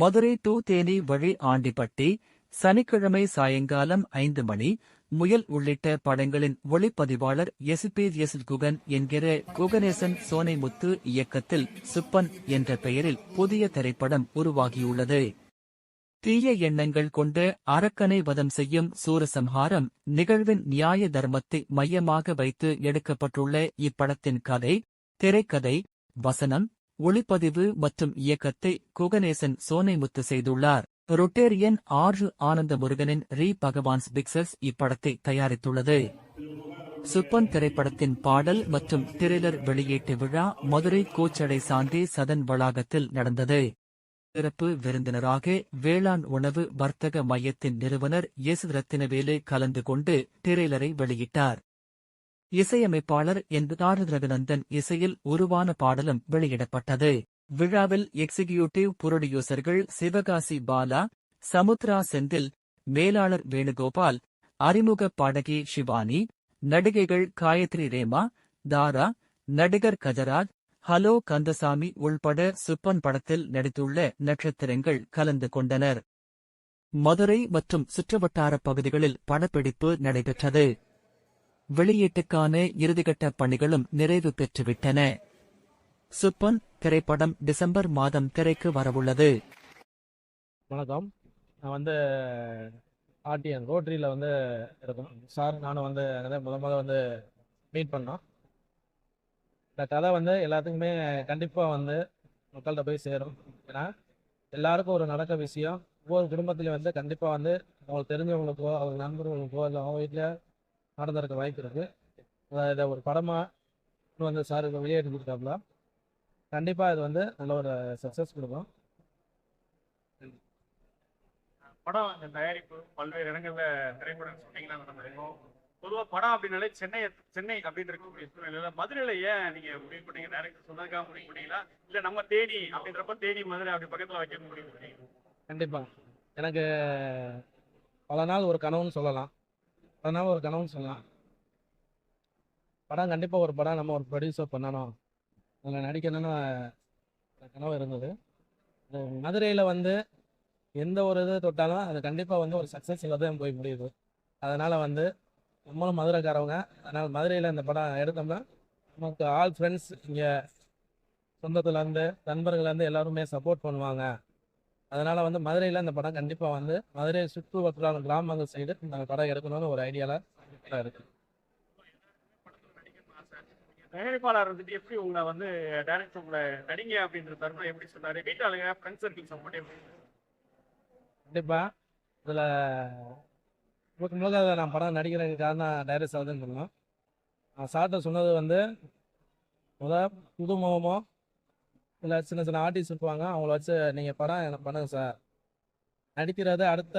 Madurai to Theni வழி ஆண்டிப்பட்டி சனிக்கிழமை சாயங்காலம் ஐந்து மணி முயல் உள்ளிட்ட படங்களின் ஒளிப்பதிவாளர் எஸ் குகன் என்கிற குகனேசன் சோனைமுத்து இயக்கத்தில் சுப்பன் என்ற பெயரில் புதிய திரைப்படம் உருவாகியுள்ளது. தீய எண்ணங்கள் கொண்டு அரக்கனை வதம் செய்யும் சூரசம்ஹாரம் நிகழ்வின் நியாய தர்மத்தை மையமாக வைத்து எடுக்கப்பட்டுள்ள இப்படத்தின் கதை திரைக்கதை வசனம் ஒளிப்பதிவு மற்றும் இயக்கத்தை குகனேசன் சோனைமுத்து செய்துள்ளார். ரொட்டேரியன் ஆறு ஆனந்த முருகனின் ரீ. பகவான்ஸ் பிக்சர்ஸ் இப்படத்தை தயாரித்துள்ளது. சுப்பன் திரைப்படத்தின் பாடல் மற்றும் திரைலர் வெளியீட்டு விழா மதுரை கூச்சடை சாந்தி சதன் வளாகத்தில் நடந்தது. சிறப்பு விருந்தினராக வேளாண் உணவு வர்த்தக மையத்தின் நிறுவனர் எஸ் ரத்தினவேலு கலந்து கொண்டு திரைலரை வெளியிட்டார். இசையமைப்பாளர் என்பதாறு ரகுநந்தன் இசையில் உருவான பாடலும் வெளியிடப்பட்டது. விழாவில் எக்ஸிகியூட்டிவ் புரொடியூசர்கள் சிவகாசி பாலா சமுத்ரா செந்தில் மேலாளர் வேணுகோபால் அறிமுக பாடகி ஷிவானி நடிகைகள் காயத்ரி ரேமா தாரா நடிகர் கஜராஜ் ஹலோ கந்தசாமி உள்பட சுப்பன் படத்தில் நடித்துள்ள நட்சத்திரங்கள் கலந்து கொண்டனர். மதுரை மற்றும் சுற்றுவட்டார பகுதிகளில் படப்பிடிப்பு நடைபெற்றது. வெளியீட்டுக்கான இறுதிக்கட்ட பணிகளும் நிறைவு பெற்றுவிட்டன. சுப்பன் திரைப்படம் டிசம்பர் மாதம் திரைக்கு வரவுள்ளது. வணக்கம். நான் வந்து ஆர்டிஎன் ரோட்டரியில் வந்து இருக்கோம் சார் நானும் வந்து அங்கே தான் முத முத வந்து மீட் பண்ணோம். இந்த கதை வந்து எல்லாத்துக்குமே கண்டிப்பாக வந்து மக்கள்கிட்ட போய் சேரும். ஏன்னா எல்லாருக்கும் ஒரு நடக்க விஷயம். ஒவ்வொரு குடும்பத்துலையும் வந்து கண்டிப்பாக வந்து அவங்களுக்கு தெரிஞ்சவங்களுக்கோ அவங்க நண்பர்களுக்கோ இல்லை அவங்க வீட்டில் நடந்திருக்க வாய்ப்பு இருக்குது அதை இதை ஒரு படமாக வந்து சார் இதை வெளியே எடுத்துருக்காப்புல கண்டிப்பாக இது வந்து நல்ல ஒரு சக்ஸஸ் கொடுக்கும். படம் இந்த தயாரிப்பு பல்வேறு இடங்கள்ல திரைப்படம் ஷூட்டிங்லாம் நடந்திருக்கும் பொதுவா படம் அப்படின்னாலே சென்னை சென்னை அப்படின்னு இருக்கக்கூடிய சூழ்நிலையில மதுரையில ஏன் நீங்க முடிவு பண்ணீங்க டேரக்டர் சொன்னதுக்காக முடிவு பண்ணீங்களா? இல்ல நம்ம தேனி அப்படின்றப்ப தேனி மதுரை அப்படி பக்கத்துல வைக்க முடிவு பண்ணீங்க கண்டிப்பாக எனக்கு பல நாள் ஒரு கனவுன்னு சொல்லலாம். அதனால் ஒரு கனவுன்னு சொல்லலாம். படம் கண்டிப்பாக ஒரு படம் நம்ம ஒரு ப்ரொடியூசர் பண்ணணும். அதில் நடிக்கணும்னு கனவு இருந்தது. மதுரையில் வந்து எந்த ஒரு இது தொட்டாலும் அது கண்டிப்பாக வந்து ஒரு சக்ஸஸ்ஃபுல்லாக தான் போய் முடியுது. அதனால் வந்து நம்மளும் மதுரைக்காரவங்க அதனால் மதுரையில் இந்த படம் எடுத்தோம்னா நமக்கு ஆல் ஃப்ரெண்ட்ஸ் இங்கே சொந்தத்துலேருந்து நண்பர்கள்லேருந்து எல்லாருமே சப்போர்ட் பண்ணுவாங்க. அதனால் வந்து மதுரையில் இந்த படம் கண்டிப்பாக வந்து மதுரை சுற்று வட்டார கிராமங்கள் சைடு இந்த படம் எடுக்கணும்னு ஒரு ஐடியாவில் இருக்கு. தயாரிப்பாளர் வந்துட்டு எப்படி உங்களை வந்து டேரக்டர் உங்களை நடிங்க அப்படின்ற தருணம் எப்படி சொன்னாரு? வீட்டாளுங்க ஃப்ரெண்ட்ஸ் சர்க்கிள் சப்போர்ட் எப்படி? கண்டிப்பாக இதில் நான் படம் நடிக்கிறதுக்கு காரணம் டைரக்ட் சார்தான் சொல்லணும். நான் சார்ட்ட சொன்னது வந்து முத புது இல்லை சின்ன சின்ன ஆர்டிஸ்ட் இருப்பாங்க. அவங்கள வச்சு நீங்கள் படம் எனக்கு பண்ணுங்க சார் நடிக்கிறது அடுத்த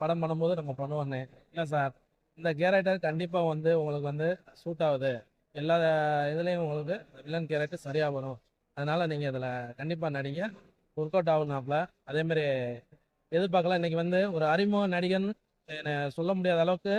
படம் பண்ணும்போது நம்ம பண்ணுவோன்னே இல்லை சார் இந்த கேரக்டர் கண்டிப்பாக வந்து உங்களுக்கு வந்து சூட் ஆகுது. எல்லா இதுலேயும் உங்களுக்கு வில்லன் கேரக்டர் சரியாக வரும். அதனால் நீங்கள் இதில் கண்டிப்பாக நடிங்க. ஒர்க் அவுட் ஆகுனாப்ல அதேமாரி எதிர்பார்க்கலாம். இன்றைக்கி வந்து ஒரு அறிமுக நடிகன் என்னை சொல்ல முடியாத அளவுக்கு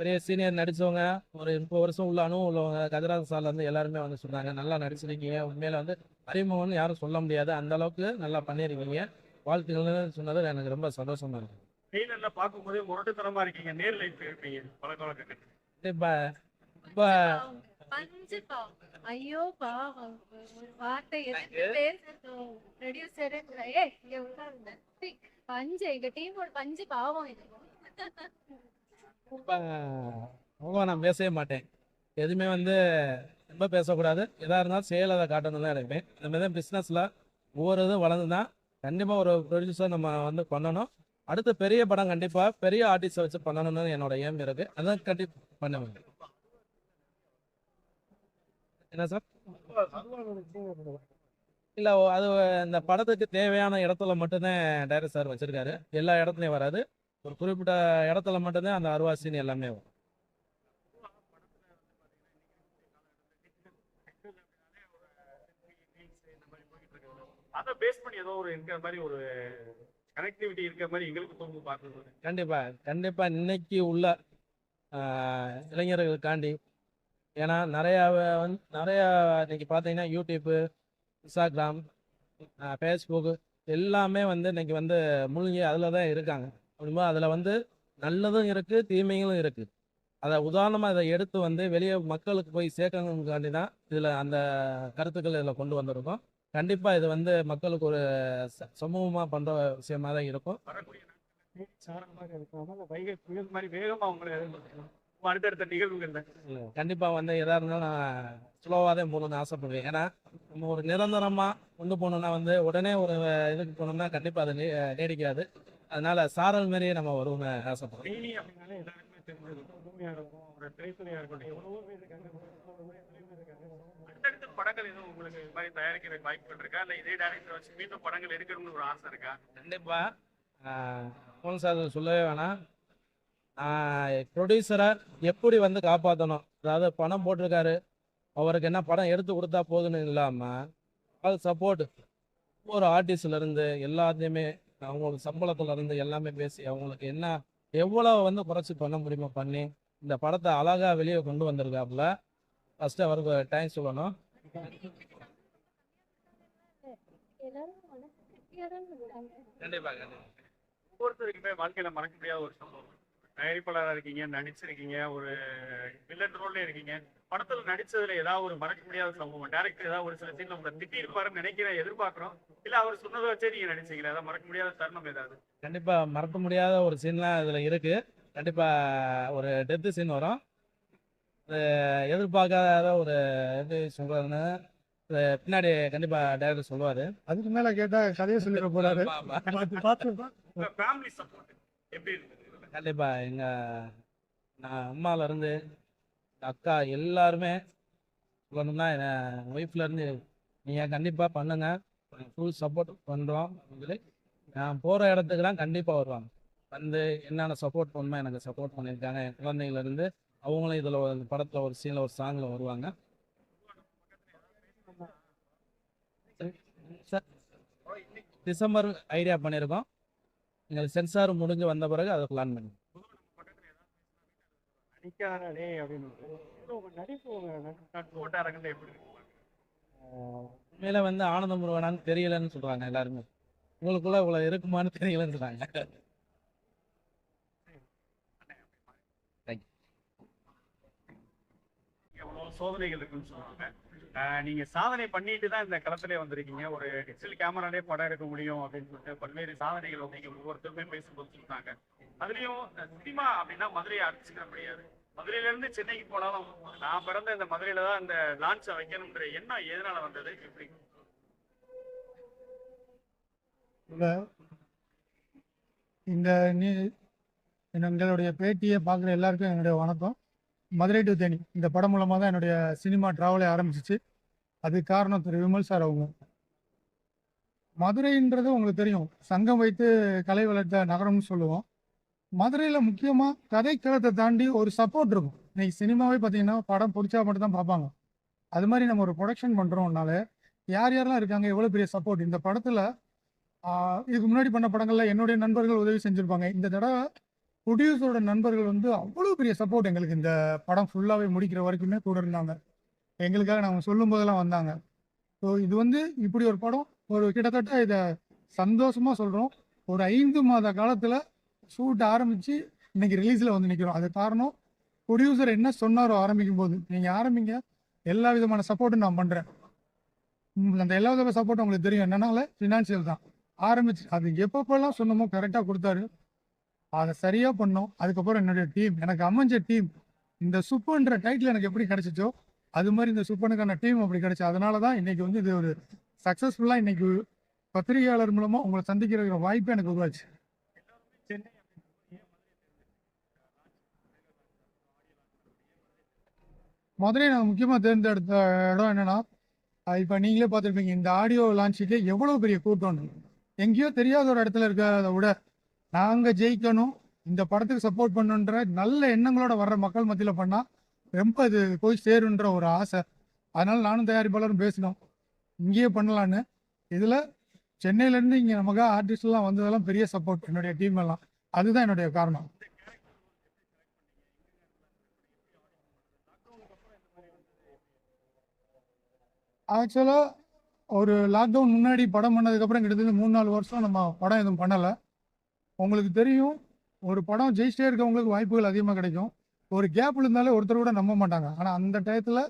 பெரிய சீனியர் நடிச்சவங்க ஒரு முப்பது வருஷம் உள்ள அனுபவம் உள்ளவங்க கஜராஜ் சார்ல இருந்து எல்லாருமே வந்து சொன்னாங்க நல்லா நடிச்சிருக்கீங்க. உண்மையில வந்து அறிமுகம்னு யாரும் சொல்ல முடியாது. அந்த அளவுக்கு நல்லா பண்ணியிருக்கீங்க. வாழ்த்துக்கள்னு சொன்னது எனக்கு ரொம்ப சந்தோஷமா இருக்கு. ட்ரெயிலர்ல பார்க்கும்போது முரட்டுத்தனமா இருக்கீங்க. நேர்ல இருப்பீங்க பழக்க ஐயோ பாவம். ஒரு வார்த்தை எதிர்த்து பேசட்டும் ப்ரொடியூசர் ஏய் இங்க உட்காருங்க. சீ, பஞ்சு எங்க டீமோட பஞ்சு பாவம் இது. இப்போ நான் பேசவே மாட்டேன். எதுவுமே வந்து ரொம்ப பேசக்கூடாது. எதாக இருந்தாலும் செயல் அதை காட்டணும் தான் நினைப்பேன். இந்த மாதிரி தான் பிஸ்னஸில் ஒவ்வொரு இதுவும் வளர்ந்து தான் கண்டிப்பாக ஒரு ப்ரொடியூசர் நம்ம வந்து பண்ணணும். அடுத்து பெரிய படம் கண்டிப்பாக பெரிய ஆர்டிஸ்டை வச்சு பண்ணணும்னு என்னோட ஏம் இருக்கு. அதான் கண்டிப்பாக பண்ணுவேன். என்ன சார் இல்லை அது இந்த படத்துக்கு தேவையான இடத்துல மட்டும்தான் டைரக்டர் சார் வச்சிருக்காரு. எல்லா இடத்துலையும் வராது. ஒரு குறிப்பிட்ட இடத்துல மட்டும்தான் அந்த அருவாசின்னு எல்லாமே வரும். அதை பேஸ் பண்ணி ஏதோ ஒரு இருக்கிற மாதிரி ஒரு கனெக்டிவிட்டி இருக்கிற மாதிரி எங்களுக்கு தோணுது பார்க்குறது கண்டிப்பா கண்டிப்பா இன்னைக்கு உள்ள இளைஞர்களுக்காண்டி ஏன்னா நிறைய வந்து நிறைய இன்னைக்கு பார்த்தீங்கன்னா யூடியூப்பு இன்ஸ்டாகிராம் ஃபேஸ்புக் எல்லாமே வந்து இன்னைக்கு வந்து மூழ்கி அதில் தான் இருக்காங்க. அப்படிங்கும்போது அதில் வந்து நல்லதும் இருக்குது தீமைகளும் இருக்குது அதை உதாரணமாக இதை எடுத்து வந்து வெளியே மக்களுக்கு போய் சேர்க்கணுங்காண்டி தான் இதில் அந்த கருத்துக்கள் இதில் கொண்டு வந்திருக்கோம். கண்டிப்பாக இது வந்து மக்களுக்கு ஒரு சமூகமாக பண்ணுற விஷயமா தான் இருக்கும். அடுத்தடுத்த நிகழ்வுகள்ல. கண்டிப்பாக வந்து எதாக இருந்தாலும் நான் ஸ்லோவாக தான் போகணும்னு ஆசைப்படுவேன். ஏன்னா நம்ம ஒரு நிரந்தரமாக கொண்டு போகணுன்னா வந்து உடனே ஒரு இதுக்கு போனோம்னா கண்டிப்பாக அது நீடிக்காது. அதனால சாரல் மாதிரியே நம்ம வருவோம்னு ஆசைப்படுறோம். அடுத்தடுத்த படங்கள் எதுவும் உங்களுக்கு இது மாதிரி தயாரிக்கிற வாய்ப்புகள் இருக்கா? இல்ல இதே டேரக்டர் வச்சு மீண்டும் படங்கள் எடுக்கணும்னு ஒரு ஆசை இருக்கா? கண்டிப்பாக மோகன் சார் சொல்லவே வேணாம். ப்ரொடியூசராக எப்படி வந்து காப்பாற்றணும் அதாவது பணம் போட்டிருக்காரு. அவருக்கு என்ன படம் எடுத்து கொடுத்தா போதுன்னு இல்லாமல் அது சப்போர்ட் ஒரு ஆர்டிஸ்ட்லேருந்து எல்லாத்தையுமே அவங்களுக்கு சம்பளத்துல இருந்து எல்லாமே பேசி அவங்களுக்கு என்ன எவ்வளோ வந்து குறைச்சி பண்ண முடியுமோ பண்ணி இந்த படத்தை அழகாக வெளியே கொண்டு வந்திருக்காப்புல. ஃபர்ஸ்ட் அவருக்கு டைம் சொல்லணும். கண்டிப்பாக ஒவ்வொருத்தருக்குமே வாழ்க்கையில மறக்க முடியாத ஒரு சம்பவம். தயாரிப்பாளராக இருக்கீங்க நடிச்சிருக்கீங்க ஒரு வில்லன் ரோல்ல இருக்கீங்க. படத்துல நடிச்சதுல ஏதாவது ஒரு மறக்க முடியாத சம்பவம் டேரக்டர் ஏதாவது ஒரு சில சீன்ல உங்களை திட்டி இருப்பாருன்னு நினைக்கிறேன் எதிர்பார்க்கிறோம். இல்ல அவர் சொன்னதை வச்சே நீங்க நடிச்சீங்களா? ஏதாவது மறக்க முடியாத தருணம் ஏதாவது? கண்டிப்பா மறக்க முடியாத ஒரு சீன்லாம் இதுல இருக்கு. கண்டிப்பா ஒரு டெத்து சீன் வரும். அது எதிர்பார்க்காத ஒரு எப்படி சொல்றதுன்னு பின்னாடி கண்டிப்பா டேரக்டர் சொல்லுவாரு. அதுக்கு மேல கேட்டா கதையை சொல்லிட போறாரு? கண்டிப்பா எங்க நான் அம்மால இருந்து அக்கா எல்லாருமே சொல்லணும்னா என் ஒய்ஃப்ல இருந்து நீங்க கண்டிப்பா பண்ணுங்க. ஃபுல் சப்போர்ட் பண்றோம். நான் போற இடத்துக்குலாம் கண்டிப்பா வருவாங்க. வந்து என்னென்ன சப்போர்ட் பண்ணுமோ எனக்கு சப்போர்ட் பண்ணியிருக்காங்க. என் குழந்தைங்கலேருந்து அவங்களும் இதில் ஒரு படத்தில் ஒரு சீனில் ஒரு சாங்கில் வருவாங்க. டிசம்பர் ஐடியா பண்ணியிருக்கோம். எங்களுக்கு சென்சார் முடிஞ்சு வந்த பிறகு அதை பிளான் பண்ணி நடிக்காதே அப்படின்னு உங்க நடிப்பு நட்பு வட்டாரங்கள்ல எப்படி இருக்கு உண்மையில வந்து ஆனந்த முருகனான்னு தெரியலன்னு சொல்றாங்க எல்லாருமே. உங்களுக்குள்ள இவ்வளவு இருக்குமான்னு தெரியலன்னு சொல்றாங்க. சோதனைகள் இருக்குன்னு சொல்லுவாங்க. ஆஹ் நீங்க சாதனை பண்ணிட்டு தான் இந்த களத்திலே வந்திருக்கீங்க. ஒரு டிஜிட்டல் கேமராலே படம் எடுக்க முடியும் அப்படின்னு சொல்லிட்டு பல்வேறு சாதனைகள் வந்து ஒவ்வொருத்தருமே பேசும்போது சொல்றாங்க அதுலயும் சினிமா அப்படின்னா மதுரையை அடிச்சுக்கிற முடியாது. மதுரையில இருந்து சென்னைக்கு போனாலும் நான் பிறந்த இந்த மதுரையில தான் இந்த லான்ச்சை வைக்கணுன்ற எண்ணம் எதனால வந்தது? எப்படி? இந்த இந்த நீ எங்களுடைய பேட்டியை பார்க்குற எல்லாருக்கும் என்னுடைய வணக்கம். மதுரை டு தேனி. இந்த படம் மூலமாக தான் என்னுடைய சினிமா ட்ராவலே ஆரம்பிச்சிச்சு. அதுக்கு காரணம் திரு. விமல் சார் அவங்க. மதுரைன்றது உங்களுக்கு தெரியும். சங்கம் வைத்து கலை வளர்த்த நகரம்னு சொல்லுவோம். மதுரையில் முக்கியமாக கதைக்களத்தை தாண்டி ஒரு சப்போர்ட் இருக்கும். இன்னைக்கு சினிமாவே பார்த்தீங்கன்னா படம் பிடிச்சா மட்டும் தான் பார்ப்பாங்க. அது மாதிரி நம்ம ஒரு ப்ரொடக்ஷன் பண்ணுறோம்னால யார் யாரெல்லாம் இருக்காங்க எவ்வளோ பெரிய சப்போர்ட் இந்த படத்தில் இதுக்கு முன்னாடி பண்ண படங்களில் என்னுடைய நண்பர்கள் உதவி செஞ்சுருப்பாங்க. இந்த தடவை ப்ரொடியூசரோட நண்பர்கள் வந்து அவ்வளோ பெரிய சப்போர்ட் எங்களுக்கு இந்த படம் ஃபுல்லாகவே முடிக்கிற வரைக்குமே கூட இருந்தாங்க. எங்களுக்காக நாங்கள் சொல்லும் போதெல்லாம் வந்தாங்க. ஸோ இது வந்து இப்படி ஒரு படம் ஒரு கிட்டத்தட்ட இதை சந்தோஷமாக சொல்கிறோம் ஒரு ஐந்து மாத காலத்தில் ஷூட் ஆரம்பித்து இன்னைக்கு ரிலீஸில் வந்து நிற்கிறோம் அது காரணம் ப்ரொடியூசர் என்ன சொன்னாரோ ஆரம்பிக்கும் போது. நீங்கள் ஆரம்பிங்க. எல்லா விதமான சப்போர்ட்டும் நான் பண்ணுறேன் அந்த எல்லா விதமான சப்போர்ட்டும் உங்களுக்கு தெரியும். என்னன்னால ஃபினான்ஷியல் தான். ஆரம்பிச்சு அது எப்பப்பெல்லாம் சொன்னமோ கரெக்டாக கொடுத்தாரு. அதை சரியாக பண்ணோம். அதுக்கப்புறம் என்னுடைய டீம் எனக்கு அமைஞ்ச டீம் இந்த சுப்புன்ற டைட்டில் எனக்கு எப்படி கிடைச்சிச்சோ அது மாதிரி இந்த சுப்பனுக்கான டீம் அப்படி கிடைச்சி அதனால தான் இன்னைக்கு வந்து இது ஒரு சக்ஸஸ்ஃபுல்லாக இன்னைக்கு பத்திரிகையாளர் மூலமாக உங்களை சந்திக்கிற வாய்ப்பு எனக்கு உருவாச்சு. சென்னை மதுரை நான் முக்கியமாக தேர்ந்தெடுத்த இடம் என்னன்னா இப்போ நீங்களே பார்த்துருப்பீங்க இந்த ஆடியோ லான்ச்சுக்கு எவ்வளோ பெரிய கூட்டம். எங்கேயோ தெரியாத ஒரு இடத்துல இருக்கிறத விட நாங்கள் ஜெயிக்கணும் இந்த படத்துக்கு சப்போர்ட் பண்ணுன்ற நல்ல எண்ணங்களோட வர்ற மக்கள் மத்தியில் பண்ணால் ரொம்ப இது போய் சேருன்ற ஒரு ஆசை. அதனால் நானும் தயாரிப்பாளரும் பேசினோம். இங்கேயே பண்ணலான்னு. இதில் சென்னையிலேருந்து இங்கே நமக்கு ஆர்டிஸ்ட்லாம் வந்ததெல்லாம் பெரிய சப்போர்ட் என்னுடைய டீம் எல்லாம். அதுதான் என்னுடைய காரணம். ஆக்சுவலாக ஒரு லாக்டவுன் முன்னாடி படம் பண்ணதுக்கப்புறம் கிட்டத்தட்ட மூணு நாலு வருஷம் நம்ம படம் எதுவும் பண்ணலை. உங்களுக்கு தெரியும் ஒரு படம் ஜெயிச்சிட்டே இருக்கவங்களுக்கு வாய்ப்புகள் அதிகமாக கிடைக்கும். ஒரு கேப் இருந்தாலே ஒருத்தர் கூட நம்ப மாட்டாங்க. ஆனால் அந்த டயத்தில்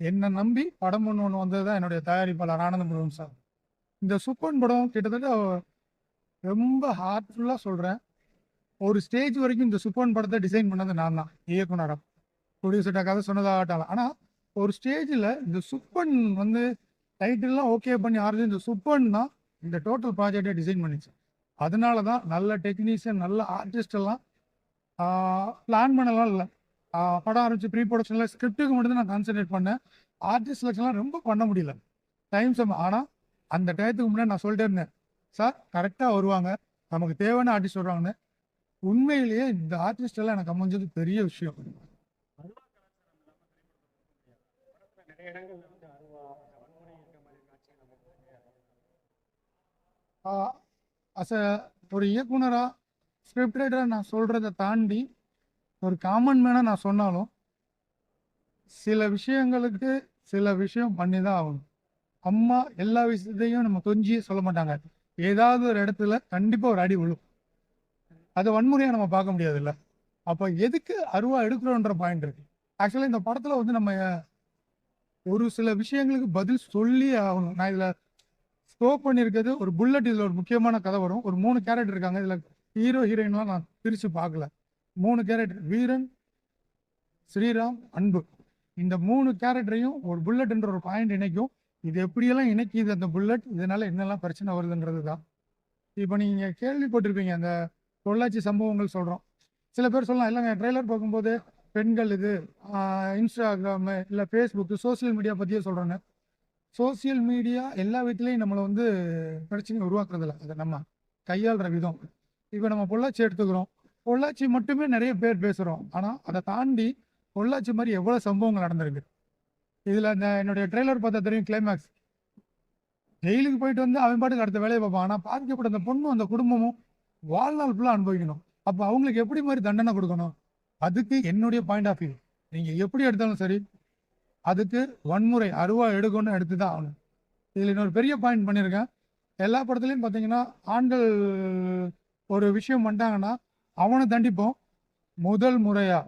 என்னை நம்பி படம் ஒன்று ஒன்று வந்தது தான் என்னுடைய தயாரிப்பாளர் ஆனந்த முருகன் சார். இந்த சுப்பன் படம் கிட்டத்தட்ட ரொம்ப ஹார்ட்ஃபுல்லாக சொல்கிறேன் ஒரு ஸ்டேஜ் வரைக்கும் இந்த சுப்பன் படத்தை டிசைன் பண்ணது நான் தான் இயக்குனரம் ப்ரொடியூசர்ட்ட கதை சொன்னதாகட்டாலும் ஆனால் ஒரு ஸ்டேஜில் இந்த சுப்பன் வந்து டைட்டில்லாம் ஓகே பண்ணி ஆரம்பிச்சு இந்த சுப்பன் தான் இந்த டோட்டல் ப்ராஜெக்டை டிசைன் பண்ணிச்சு. அதனால தான் நல்ல டெக்னீஷியன் நல்ல ஆர்டிஸ்ட் எல்லாம் பிளான் பண்ணலாம் இல்லை. படம் ஆரம்பிச்சு ப்ரீ ப்ரொடக்ஷனில் ஸ்கிரிப்டுக்கு மட்டும் நான் கான்சென்ட்ரேட் பண்ணேன். ஆர்டிஸ்ட் செலெக்ஷன்லாம் ரொம்ப பண்ண முடியல. டைம் சம் ஆனால் அந்த டயத்துக்கு முன்னாடி நான் சொல்லிட்டே இருந்தேன். சார் கரெக்டாக வருவாங்க. நமக்கு தேவையான ஆர்டிஸ்ட் வருவாங்கன்னு. உண்மையிலேயே இந்த ஆர்டிஸ்ட் எல்லாம் எனக்கு அமைஞ்சது பெரிய விஷயம். நிறைய அச அஸ் அ ஒரு இயக்குனராக ஸ்கிரிப்ட் ரைட்டராக நான் சொல்கிறத தாண்டி ஒரு காமன் மேனாக நான் சொன்னாலும் சில விஷயங்களுக்கு சில விஷயம் பண்ணி தான் ஆகணும். அம்மா எல்லா விஷயத்தையும் நம்ம கொஞ்சியே சொல்ல மாட்டாங்க. ஏதாவது ஒரு இடத்துல கண்டிப்பாக ஒரு அடி விழும். அதை வன்முறையாக நம்ம பார்க்க முடியாதுல்ல. அப்போ எதுக்கு அருவா எடுக்கிறோன்ற பாயிண்ட் இருக்கு. ஆக்சுவலாக இந்த படத்தில் வந்து நம்ம ஒரு சில விஷயங்களுக்கு பதில் சொல்லி ஆகணும். நான் இதில் ஸ்கோப் பண்ணியிருக்கிறது ஒரு புல்லட் இதில் ஒரு முக்கியமான கதை வரும். ஒரு மூணு கேரக்டர் இருக்காங்க. இதில் ஹீரோ ஹீரோயின்லாம் நான் பிரித்து பார்க்கல. மூணு கேரக்டர் வீரன் ஸ்ரீராம் அன்பு. இந்த மூணு கேரக்டரையும் ஒரு புல்லட்ன்ற ஒரு பாயிண்ட் இணைக்கும். இது எப்படியெல்லாம் இணைக்குது அந்த புல்லட்? இதனால என்னெல்லாம் பிரச்சனை வருதுன்றது தான் இப்போ நீங்கள் கேள்விப்பட்டிருப்பீங்க. அந்த பொள்ளாச்சி சம்பவங்கள் சொல்கிறோம் சில பேர் சொல்லலாம் இல்லைங்க ட்ரெய்லர் பார்க்கும்போது பெண்கள் இது இன்ஸ்டாகிராமு இல்லை ஃபேஸ்புக்கு சோஷியல் மீடியா பற்றியே சொல்கிறேன்னு சோஷியல் மீடியா எல்லா வீட்லேயும் நம்மளை வந்து பிரச்சனை உருவாக்குறதில்ல. அதை நம்ம கையாளுற விதம். இப்போ நம்ம பொள்ளாச்சி எடுத்துக்கிறோம். பொள்ளாச்சி மட்டுமே நிறைய பேர் பேசுகிறோம் ஆனால் அதை தாண்டி பொள்ளாச்சி மாதிரி எவ்வளோ சம்பவங்கள் நடந்திருக்கு. இதில் இந்த என்னுடைய ட்ரெய்லர் பார்த்தா தெரியும் கிளைமேக்ஸ் ஜெயிலுக்கு போயிட்டு வந்து அவன் பாட்டுக்கு அடுத்த வேலையை பார்ப்பான். ஆனால் பாதிக்கப்பட்ட அந்த பொண்ணும் அந்த குடும்பமும் வாழ்நாள் ஃபுல்லாக அனுபவிக்கணும். அப்போ அவங்களுக்கு எப்படி மாதிரி தண்டனை கொடுக்கணும்? அதுக்கு என்னுடைய பாயிண்ட் ஆஃப் வியூ நீங்கள் எப்படி எடுத்தாலும் சரி அதுக்கு வன்முறை அருவா எடுக்கணும்னு எடுத்து தான் ஆகணும். இதில் இன்னொரு பெரிய பாயிண்ட் பண்ணியிருக்கேன். எல்லா படத்துலையும் பார்த்தீங்கன்னா ஆண்கள் ஒரு விஷயம் பண்ணிட்டாங்கன்னா அவனை தண்டிப்போம். முதல் முறையா.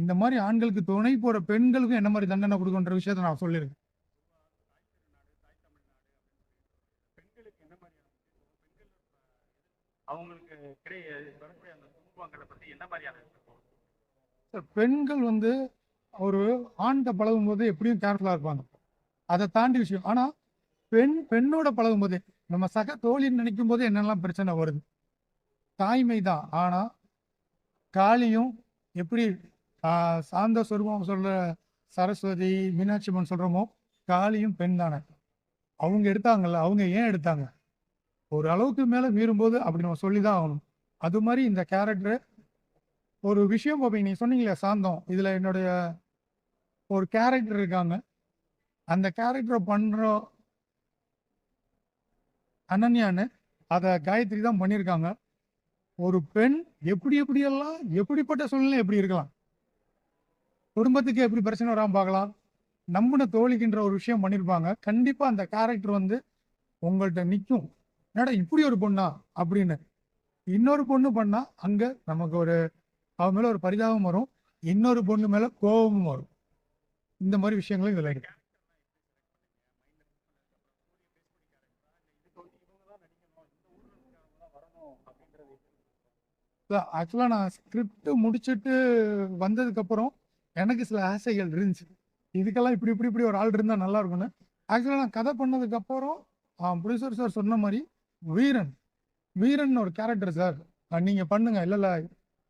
இந்த மாதிரி ஆண்களுக்கு துணை போற பெண்களுக்கும் என்ன மாதிரி தண்டனை கொடுக்குன்ற விஷயத்த நான் சொல்லியிருக்கேன். பெண்கள் வந்து ஒரு ஆண்கிட்ட பழகும்போது எப்படியும் கேர்ஃபுல்லாக இருப்பாங்க. அதை தாண்டி விஷயம். ஆனால் பெண் பெண்ணோட பழகும்போதே நம்ம சக தோழின்னு நினைக்கும் போது என்னெல்லாம் பிரச்சனை வருது? தாய்மை தான் ஆனால் காளியும் எப்படி சாந்த சொருபம் சொல்ற சரஸ்வதி மீனாட்சி அம்மன் சொல்கிறோமோ காளியும் பெண் தானே. அவங்க எடுத்தாங்கல்ல அவங்க ஏன் எடுத்தாங்க? ஒரு அளவுக்கு மேலே மீறும்போது அப்படி நம்ம சொல்லி தான் ஆகணும். அது மாதிரி இந்த கேரக்டர் ஒரு விஷயம் பார்ப்பீங்க நீங்க சொன்னீங்களே சாந்தம். இதுல என்னுடைய ஒரு கேரக்டர் இருக்காங்க. அந்த கேரக்டரை பண்ணுற அனன்யான்னு அதை காயத்ரி தான் பண்ணியிருக்காங்க. ஒரு பெண் எப்படி எப்படியெல்லாம் எப்படிப்பட்ட சூழ்நிலை எப்படி இருக்கலாம்? குடும்பத்துக்கு எப்படி பிரச்சனை வராம பார்க்கலாம். நம்பின தோழிக்கின்ற ஒரு விஷயம் பண்ணியிருப்பாங்க. கண்டிப்பாக அந்த கேரக்டர் வந்து உங்கள்கிட்ட நிற்கும் என்னடா இப்படி ஒரு பொண்ணா? அப்படின்னு இன்னொரு பொண்ணு பண்ணா அங்கே நமக்கு ஒரு அவன் மேல ஒரு பரிதாபம் வரும். இன்னொரு பொண்ணு மேலே கோபமும் வரும். இந்த மாதிரி விஷயங்களும் இதில் இருக்கு. ஆக்சுவலாக நான் ஸ்கிரிப்ட் முடிச்சுட்டு வந்ததுக்கப்புறம் எனக்கு சில ஆசைகள் இருந்துச்சு. இதுக்கெல்லாம் இப்படி இப்படி இப்படி ஒரு ஆள் இருந்தால் நல்லா இருக்கும்னு. ஆக்சுவலாக நான் கதை பண்ணதுக்கப்புறம் ப்ரொடியூசர் சார் சொன்ன மாதிரி வீரன் வீரன் ஒரு கேரக்டர் சார் நீங்கள் பண்ணுங்க இல்லை இல்லை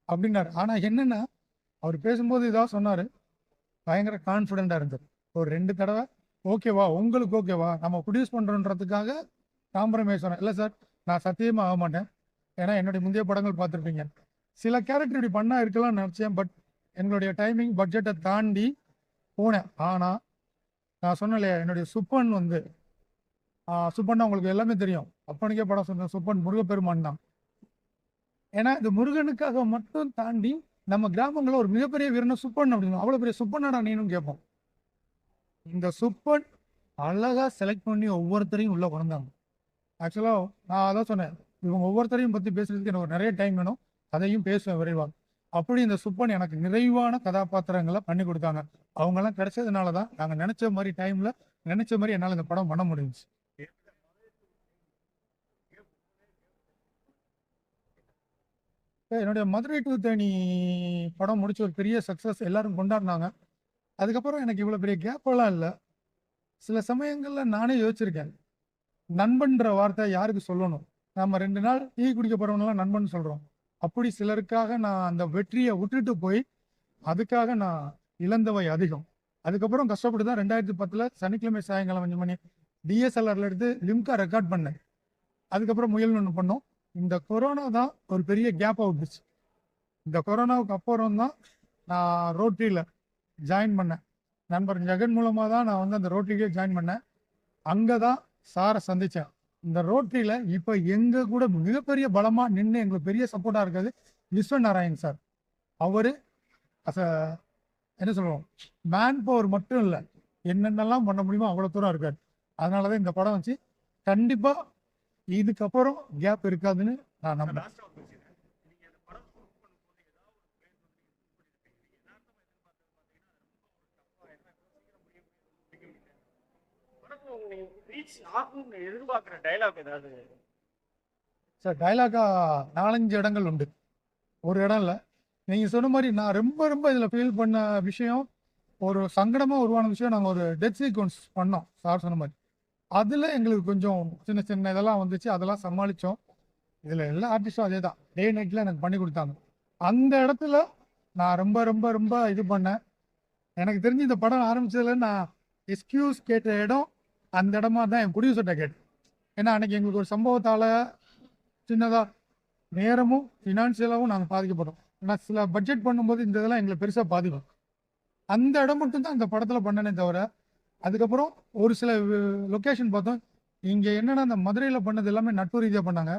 அப்படின்னாரு. ஆனால் என்னென்னா அவர் பேசும்போது இதாக சொன்னார். பயங்கர கான்ஃபிடெண்ட்டாக இருந்தது. ஒரு ரெண்டு தடவை ஓகேவா உங்களுக்கு ஓகேவா நம்ம ப்ரொடியூஸ் பண்ணுறோன்றதுக்காக காம்ப்ரமைஸ் பண்ணேன் இல்லை சார் நான் சத்தியமாக ஆக மாட்டேன். ஏன்னா என்னுடைய முந்தைய படங்கள் பார்த்துருப்பீங்க. சில கேரக்டர் இப்படி பண்ணா இருக்கலாம்னு நினச்சேன் பட் எங்களுடைய டைமிங் பட்ஜெட்டை தாண்டி போனேன். ஆனால் நான் சொன்னேன் என்னுடைய சுப்பன் வந்து ஆஹ் சுப்பன்னா உங்களுக்கு எல்லாமே தெரியும். அப்பனுக்கே படம் சொன்னேன் சுப்பன் முருகப்பெருமான் தான். ஏன்னா இந்த முருகனுக்காக மட்டும் தாண்டி நம்ம கிராமங்களில் ஒரு மிகப்பெரிய வீரனை சுப்பன் அப்படின்னு அவ்வளோ பெரிய சுப்பனடா நீனும் கேட்போம். இந்த சுப்பன் அழகாக செலக்ட் பண்ணி ஒவ்வொருத்தரையும் உள்ளே கொண்டாங்க ஆக்சுவலாக நான் அதான் சொன்னேன் இவங்க ஒவ்வொருத்தரையும் பற்றி பேசுறதுக்கு எனக்கு நிறைய டைம் வேணும். அதையும் பேசுவேன் விரைவாக. அப்படி இந்த சுப்பன் எனக்கு நிறைவான கதாபாத்திரங்களை பண்ணி கொடுத்தாங்க. அவங்கெல்லாம் கிடைச்சதுனால தான் நாங்கள் நினச்ச மாதிரி டைமில் நினச்ச மாதிரி என்னால் இந்த படம் பண்ண முடிஞ்சு என்னுடைய மதுரை டு தேனி படம் முடிச்ச ஒரு பெரிய சக்ஸஸ் எல்லாரும் கொண்டாடினாங்க. அதுக்கப்புறம் எனக்கு இவ்வளோ பெரிய கேப்பெல்லாம் இல்லை. சில சமயங்களில் நானே யோசிச்சிருக்கேன். நண்பன்ற வார்த்தை யாருக்கு சொல்லணும்? நம்ம ரெண்டு நாள் டீ குடிக்க போகிறவங்களாம் நண்பன் சொல்கிறோம் அப்படி சிலருக்காக நான் அந்த வெற்றியை விட்டுட்டு போய் அதுக்காக நான் இழந்தவை அதிகம். அதுக்கப்புறம் கஷ்டப்பட்டு தான் ரெண்டாயிரத்தி பத்தில் சனிக்கிழமை சாயங்காலம் அஞ்சு மணி டிஎஸ்எல்ஆரில் எடுத்து லிம்கா ரெக்கார்ட் பண்ணேன். அதுக்கப்புறம் முயல் ஒன்று பண்ணோம். இந்த கொரோனா தான் ஒரு பெரிய கேப் விட்டுச்சு இந்த கொரோனாவுக்கு அப்புறம் தான் நான் ரோட்டரியில் ஜாயின் பண்ணேன். நண்பர் ஜெகன் மூலமாக தான் நான் வந்து அந்த ரோட்டரிக்கே ஜாயின் பண்ணேன். அங்கே தான் சாரை சந்தித்தேன் இந்த ரோட்டரியில் இப்போ எங்கள் கூட மிகப்பெரிய பலமாக நின்று எங்களுக்கு பெரிய சப்போர்ட்டாக இருக்கிறது விஸ்வ நாராயண் சார் அவர் அச என்ன சொல்லுவோம்? மேன் பவர் மட்டும் இல்லை. என்னென்னலாம் பண்ண முடியுமோ அவ்வளோ தூரம் இருக்கார். அதனால தான் இந்த படம் வச்சு கண்டிப்பாக இதுக்கப்புறம் கேப் இருக்காதுன்னு நான் நம்புறேன். டைலாக் சார் டைலாக்கா நாலஞ்சு இடங்கள் உண்டு. ஒரு இடம் இல்லை. நீங்கள் சொன்ன மாதிரி நான் ரொம்ப ரொம்ப இதில் ஃபீல் பண்ண விஷயம் ஒரு சங்கடமாக உருவான விஷயம் நாங்கள் ஒரு டெத் சீக்வன்ஸ் பண்ணோம். சார் சொன்ன மாதிரி. அதில் எங்களுக்கு கொஞ்சம் சின்ன சின்ன இதெல்லாம் வந்துச்சு அதெல்லாம் சமாளித்தோம் இதில் எல்லா ஆர்டிஸ்டும் அதே தான் டே நைட்டில் எனக்கு பண்ணி கொடுத்தாங்க. அந்த இடத்துல நான் ரொம்ப ரொம்ப ரொம்ப இது பண்ணேன். எனக்கு தெரிஞ்சு இந்த படம் ஆரம்பிச்சதுல நான் எக்ஸ்கியூஸ் கேட்ட இடம் அந்த இடமா தான் என் ப்ரொடியூசர்கிட்ட கேட்டேன். ஏன்னா அன்னைக்கு எங்களுக்கு ஒரு சம்பவத்தால் சின்னதாக நேரமும் ஃபினான்ஷியலாகவும் நாங்கள் பாதிக்கப்படும் ஏன்னா சில பட்ஜெட் பண்ணும்போது இந்த இதெல்லாம் எங்களை பெருசாக பாதிக்கும். அந்த இடம் மட்டும் தான் இந்த படத்தில் பண்ணனே தவிர அதுக்கப்புறம் ஒரு சில லொக்கேஷன் பார்த்தோம். இங்கே என்னென்னா இந்த மதுரையில் பண்ணது எல்லாமே நட்பு ரீதியாக பண்ணாங்க.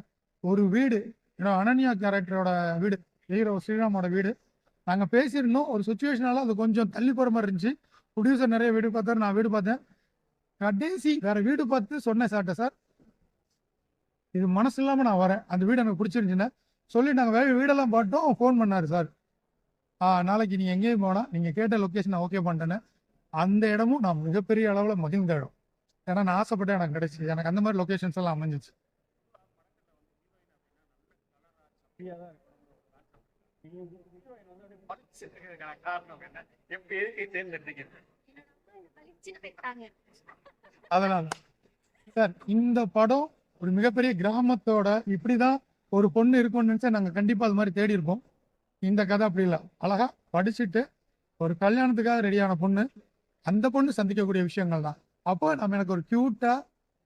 ஒரு வீடு ஏன்னா அனன்யா கேரக்டரோட வீடு ஹீரோ ஸ்ரீராமோட வீடு. நாங்கள் பேசியிருந்தோம். ஒரு சுச்சுவேஷனால அது கொஞ்சம் தள்ளி போகிற மாதிரி இருந்துச்சு. ப்ரொடியூசர் நிறைய வீடு பார்த்தாரு நான் வீடு பார்த்தேன். கடைசி வேற வீடு பார்த்து சொன்னேன் சார்ட்ட சார் இது மனசு இல்லாமல் நான் வரேன். அந்த வீடு எனக்கு பிடிச்சிருந்துச்சுன்னு சொல்லி நாங்கள் வேறு வீடெல்லாம் பார்த்தோம். ஃபோன் பண்ணார் சார் ஆ நாளைக்கு நீங்கள் எங்கேயும் போனால் நீங்கள் கேட்ட லொக்கேஷன் நான் ஓகே பண்ணிட்டேன்னு. அந்த இடமும் நான் மிகப்பெரிய அளவில் மகிழ்ந்த இடம் ஏன்னா நான் ஆசைப்பட்டேன் எனக்கு கிடைச்சி. எனக்கு அந்த மாதிரி லொக்கேஷன்ஸ் எல்லாம் அமைஞ்சிச்சு. அதனால சார் இந்த படம் ஒரு மிகப்பெரிய கிராமத்தோட இப்படிதான் ஒரு பொண்ணு இருக்கும்னு நினைச்சா நாங்கள் கண்டிப்பாக அது மாதிரி தேடி இருப்போம். இந்த கதை அப்படி இல்லை. அழகா படிச்சுட்டு ஒரு கல்யாணத்துக்காக ரெடியான பொண்ணு. அந்த பொண்ணு சந்திக்கக்கூடிய விஷயங்கள் தான். அப்போ நம்ம எனக்கு ஒரு க்யூட்டாக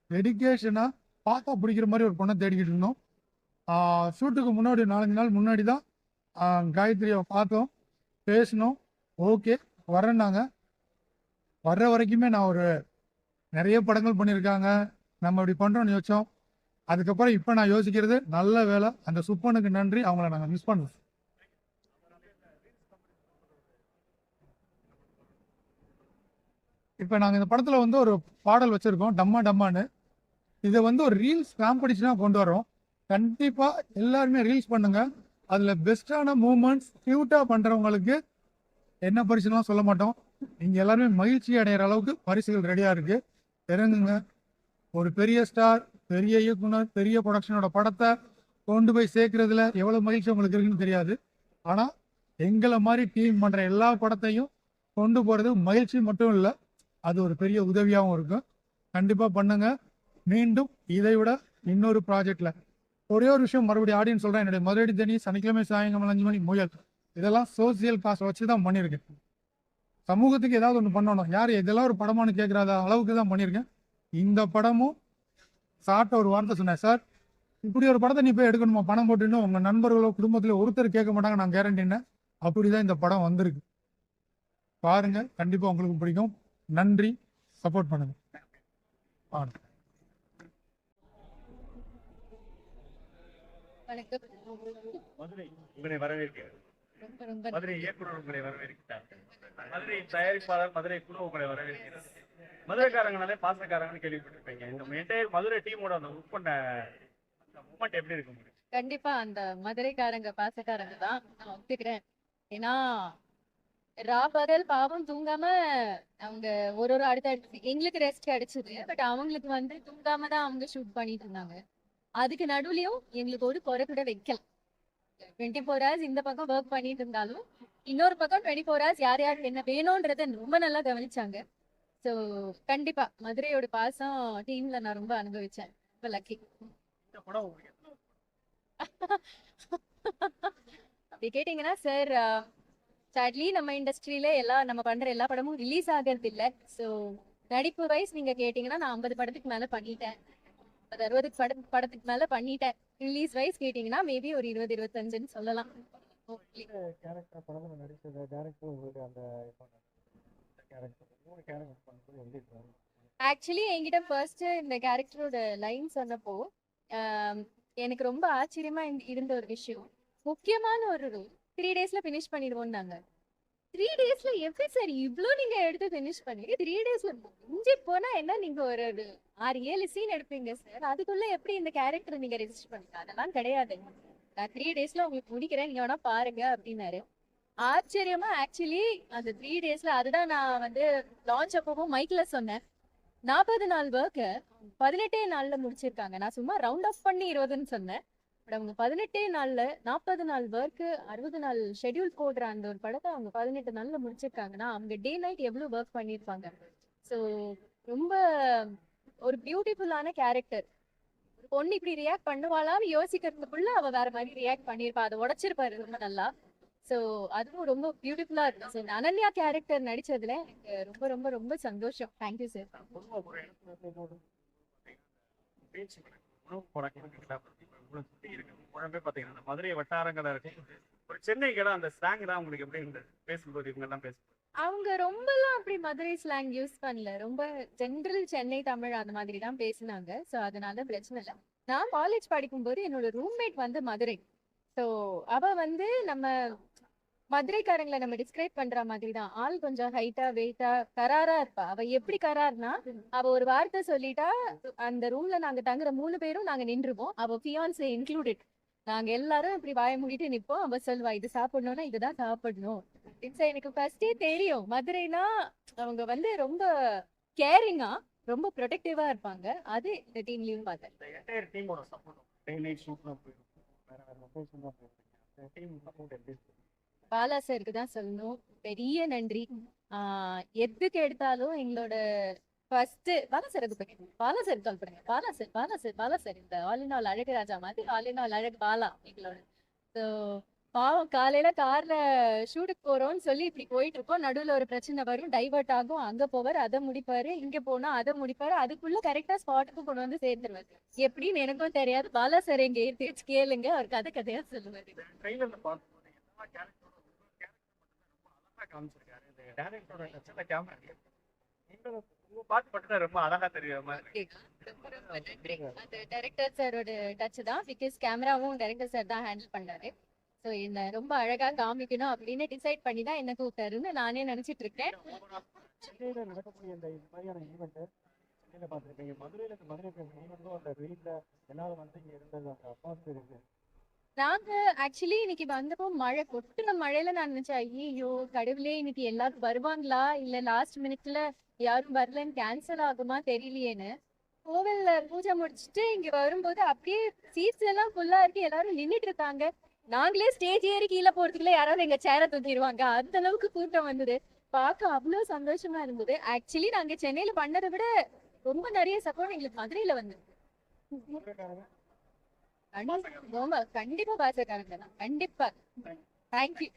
டெடிகேஷனாக பார்த்தா பிடிக்கிற மாதிரி ஒரு பொண்ணை தேடிக்கிட்டு இருந்தோம். ஷூட்டுக்கு முன்னாடி நாலஞ்சு நாள் முன்னாடி தான் காயத்ரியை பார்த்தோம் பேசினோம். ஓகே வரேன்னாங்க வர்ற வரைக்குமே நான் ஒரு நிறைய படங்கள் பண்ணியிருக்காங்க. நம்ம இப்படி பண்ணுறோம்னு யோசிச்சோம். அதுக்கப்புறம் இப்போ நான் யோசிக்கிறது நல்ல வேலை அந்த சுப்பனுக்கு நன்றி அவங்கள நாங்கள் மிஸ் பண்ணல இப்போ நாங்கள் இந்த படத்தில் வந்து ஒரு பாடல் வச்சுருக்கோம் டம்மா டம்மான்னு. இதை வந்து ஒரு ரீல்ஸ் காம்படிஷனாக கொண்டு வரோம். கண்டிப்பாக எல்லாருமே ரீல்ஸ் பண்ணுங்கள் அதில் பெஸ்ட்டான மூமெண்ட்ஸ் க்யூட்டாக பண்ணுறவங்களுக்கு என்ன பரிசுலாம் சொல்ல மாட்டோம். நீங்கள் எல்லாருமே மகிழ்ச்சி அடைகிற அளவுக்கு பரிசுகள் ரெடியாக இருக்குது இறங்குங்க. ஒரு பெரிய ஸ்டார் பெரிய இயக்குனர் பெரிய ப்ரொடக்ஷனோட படத்தை கொண்டு போய் சேர்க்கறதுல எவ்வளோ மகிழ்ச்சி உங்களுக்கு இருக்குன்னு தெரியாது. ஆனால் எங்களை மாதிரி டீம் பண்ணுற எல்லா படத்தையும் கொண்டு போகிறது மகிழ்ச்சி மட்டும் இல்லை. அது ஒரு பெரிய உதவியாகவும் இருக்கும். கண்டிப்பாக பண்ணுங்க. மீண்டும் இதை விட இன்னொரு ப்ராஜெக்டில் ஒரே ஒரு விஷயம் மறுபடியும் ஆடியன்ஸ் சொல்கிறேன் என்னுடைய மதுரை தனி சனிக்கிழமை சாயங்காலம் அஞ்சு மணி முயல். இதெல்லாம் சோசியல் காசு வச்சு தான் பண்ணியிருக்கேன். சமூகத்துக்கு ஏதாவது ஒன்று பண்ணணும். யார் இதெல்லாம் ஒரு படமானு கேட்குறாத அளவுக்கு தான் பண்ணியிருக்கேன். இந்த படமும் சாப்பிட்ட ஒரு வார்த்தை சொன்னேன். சார் இப்படி ஒரு படத்தை நீ போய் எடுக்கணுமா? பணம் போட்டுன்னு உங்கள் நண்பர்களோ குடும்பத்தில் ஒருத்தர் கேட்க மாட்டாங்க. நான் கேரண்டின்னு அப்படி தான் இந்த படம் வந்திருக்கு. பாருங்கள் கண்டிப்பாக உங்களுக்கு பிடிக்கும். நன்றி. சப்போர்ட் பண்ணுங்க. உங்களை வரவேற்கிறேன். ரொம்ப ரொம்ப மதுரை இயக்குனர் உங்களை வரவேற்கிறார் மதுரை தயாரிப்பாளர் மதுரை குழு உங்களை வரவேற்கிறது மதுரைக்காரங்கனாலே பாசக்காரங்கன்னு கேள்விப்பட்டிருப்பீங்க. இந்த என்டையர் மதுரை டீமோட அந்த ஒர்க் பண்ண அந்த மூமெண்ட் எப்படி இருக்கு உங்களுக்கு? கண்டிப்பா அந்த மதுரைக்காரங்க பாசக்காரங்க தான் நான் ஒத்துக்கிறேன். ஏன்னா ரா பகல் பாவம் தூங்காம அவங்க ஒரு ஒரு அடுத்த எங்களுக்கு ரெஸ்ட் கிடைச்சது. பட் அவங்களுக்கு வந்து தூங்காம தான் அவங்க ஷூட் பண்ணிட்டு இருந்தாங்க. அதுக்கு நடுவுலயும் எங்களுக்கு ஒரு குறை கூட வைக்கல டுவெண்ட்டி ஃபோர் ஹவர்ஸ் இந்த பக்கம் ஒர்க் பண்ணிட்டு இருந்தாலும் இன்னொரு பக்கம் டுவெண்ட்டி ஃபோர் ஹவர்ஸ் யார் யார் என்ன வேணும்ன்றத ரொம்ப நல்லா கவனிச்சாங்க. ஸோ கண்டிப்பா மதுரையோட பாசம் டீம்ல நான் ரொம்ப அனுபவிச்சேன். ரொம்ப லக்கி அப்படி கேட்டிங்கன்னா சார் சாட்லி நம்ம இண்டஸ்ட்ரியில எல்லா நம்ம பண்ற எல்லா படமும் ரிலீஸ் ஆகிறது இல்ல ஸோ நடிப்பு வைஸ் நீங்க கேட்டிங்கன்னா நான் ஐம்பது படத்துக்கு மேல பண்ணிட்டேன். ஐம்பது அறுபது பட படத்துக்கு மேல பண்ணிட்டேன். ரிலீஸ் வைஸ் கேட்டிங்கன்னா மேபி ஒரு இருபது இருபத்தஞ்சுன்னு சொல்லலாம். ஆக்சுவலி என்கிட்ட ஃபர்ஸ்ட் இந்த கேரக்டரோட லைன் சொன்னப்போ எனக்கு ரொம்ப ஆச்சரியமா இருந்த ஒரு விஷயம். முக்கியமான ஒரு ரூல் த்ரீ டேஸ்ல ஃபினிஷ் பண்ணிடுவோம்னாங்க. த்ரீ டேஸ்ல எப்படி சார் இவ்வளோ நீங்க எடுத்து ஃபினிஷ் பண்ணி த்ரீ டேஸ்ல முடிஞ்சு போனா என்ன நீங்க ஒரு ஆறு ஏழு சீன் எடுப்பீங்க சார் அதுக்குள்ள எப்படி இந்த கேரக்டர் நீங்க ரெஜிஸ்டர் பண்ணுங்க? அதெல்லாம் கிடையாது. நான் த்ரீ டேஸ்ல உங்களுக்கு முடிக்கிறேன். நீங்க வேணா பாருங்க அப்படின்னாரு. ஆச்சரியமா ஆக்சுவலி அந்த த்ரீ டேஸ்ல அதுதான் நான் வந்து லான்ச் அப்பவும் மைக்ல சொன்னேன். நாற்பது நாள் ஒர்க்கு பதினெட்டே நாள்ல முடிச்சிருக்காங்க. நான் சும்மா ரவுண்ட் ஆஃப் பண்ணி இருபதுன்னு சொன்னேன். பட் அவங்க பதினெட்டே நாள்ல நாற்பது நாள் ஒர்க்கு அறுபது நாள் ஷெட்யூல் போடுற அந்த ஒரு படத்தை அவங்க பதினெட்டு நாள்ல முடிச்சிருக்காங்கன்னா அவங்க டே நைட் எவ்வளவு ஒர்க் பண்ணியிருப்பாங்க? ஸோ ரொம்ப ஒரு பியூட்டிஃபுல்லான கேரக்டர் ஒரு பொண்ணு இப்படி ரியாக்ட் பண்ணுவாளான்னு யோசிக்கிறதுக்குள்ள அவ வேற மாதிரி ரியாக்ட் பண்ணியிருப்பா. அதை உடைச்சிருப்பாரு ரொம்ப நல்லா. ஸோ அதுவும் ரொம்ப பியூட்டிஃபுல்லா இருக்கும். ஸோ அனன்யா கேரக்டர் நடிச்சதுல எனக்கு ரொம்ப ரொம்ப ரொம்ப சந்தோஷம். தேங்க்யூ சார் உங்களை இருக்கு? உடம்பே பார்த்தீங்கன்னா மதுரை வட்டாரங்களா இருக்கு. ஒரு சென்னைக்கு அந்த ஸ்லாங் தான் உங்களுக்கு எப்படி இருந்தது? பேசும்போது இவங்க எல்லாம் பேசும்போது. அவங்க ரொம்பலாம் அப்படி மதுரை ஸ்லாங் யூஸ் பண்ணல. ரொம்ப ஜென்ரல் சென்னை தமிழ் அந்த மாதிரி தான் பேசினாங்க. ஸோ அதனால பிரச்சனை இல்லை. நான் காலேஜ் படிக்கும்போது என்னோட ரூம்மேட் வந்து மதுரை. ஸோ அவ வந்து நம்ம மதுரைக்காரங்களை நம்ம டிஸ்கிரைப் பண்ற மாதிரி தான் ஆள் கொஞ்சம் ஹைட்டா வெயிட்டா கராரா இருப்பா. அவ எப்படி கரார்னா அவ ஒரு வார்த்தை சொல்லிட்டா அந்த ரூம்ல நாங்க தங்குற மூணு பேரும் நாங்க நின்றுவோம் அவ பியான்ஸ் இன்க்ளூடட் நாங்க எல்லாரும் இப்படி வாய மூடிட்டு நிப்போம். அவ சொல்வா இது சாப்பிடணும்னா இதுதான் சாப்பிடணும். இட்ஸ் எனக்கு ஃபர்ஸ்டே தெரியும் மதுரைனா அவங்க வந்து ரொம்ப கேரிங்கா ரொம்ப ப்ரொடெக்டிவா இருப்பாங்க. அது இந்த டீம்லயும் பார்த்தேன். பாலா சாருக்கு தான் சொல்லணும். பெரிய நன்றி. ஆஹ் எதுக்கு எடுத்தாலும் எங்களோட ஃபர்ஸ்ட் பாலா சருக்கு அது பண்ணி பாலா சார் கால் பண்ணுங்க. Bala sir Bala sir Bala sir இந்த all in all Azhagu Raja மாதிரி ஆல் இன் ஆல் அழகு பாலா எங்களோட. ஸோ பாவம் காலையில கார்ல ஷூட்டுக்கு போறோம்னு சொல்லி இப்படி போயிட்டு இருக்கோம். நடுவுல ஒரு பிரச்சனை வரும். டைவர்ட் ஆகும். அங்க போவாரு அதை முடிப்பாரு. இங்க போனா அதை முடிப்பாரு. அதுக்குள்ள கரெக்டா ஸ்பாட்டுக்கு கொண்டு வந்து சேர்ந்துருவாரு. எப்படின்னு எனக்கும் தெரியாது. பாலா சார் எங்க ஏற்றி கேளுங்க. அவர் கதை கதையா சொல்லுவாரு ட்ரெயிலர்ல பார்க்கும்போது எல்லா கேரக்டரோட ஒவ்வொரு கேரக்டர் மட்டும் ரொம்ப அழகா காமிச்சிருக்காரு. இந்த டேரக்டரோட டச்சில் கேமரா நீங்களும் உங்க பாட்டு மட்டும் தான் ரொம்ப அழகா தெரியுற மாதிரி. ரொம்ப ரொம்ப நன்றி அது டைரக்டர் சாரோட டச் தான் பிகாஸ் கேமராவும் டைரக்டர் சார் தான் ஹேண்டில் பண்ணாரு. ஸோ என்ன ரொம்ப அழகா காமிக்கணும் அப்படின்னு டிசைட் பண்ணி தான் என்ன கூப்பிட்டாருன்னு நானே நினைச்சிட்டு இருக்கேன். சென்னையில் நடக்கக்கூடிய இந்த இது மாதிரியான ஈவெண்ட்டு சென்னையில் பார்த்துருப்பீங்க மதுரையில் இந்த மதுரை ஈவெண்ட்டும் அந்த வெயிலில் எல்லாரும் வந்து இங்கே இருந்தது அந்த அட்மாஸ்பியர் இருக்கு நாங்க ஆக்சுவலி இன்னைக்கு வந்தப்போ மழை கொட்டுன மழையில நான் நினைச்சேன் ஐயோ கடவுளே இன்னைக்கு எல்லாரும் வருவாங்களா? இல்ல லாஸ்ட் மினிட்ல யாரும் வரலன்னு கேன்சல் ஆகுமா தெரியலையேன்னு. கோவில்ல பூஜை முடிச்சுட்டு இங்க வரும்போது அப்படியே சீட்ஸ் எல்லாம் ஃபுல்லா இருக்கு எல்லாரும் நின்னுட்டு இருக்காங்க. நாங்களே ஸ்டேஜ் ஏறி கீழே போறதுக்குள்ள யாராவது எங்க சேரை தூக்கிடுவாங்க. அந்த அளவுக்கு கூட்டம் வந்தது. பார்க்க அவ்வளவு சந்தோஷமா இருந்தது. ஆக்சுவலி நாங்க சென்னையில பண்ணதை விட ரொம்ப நிறைய சப்போர்ட் எங்களுக்கு மதுரையில வந்து கண்டிப்பா ரொம்ப கண்டிப்பா தேங்க்யூ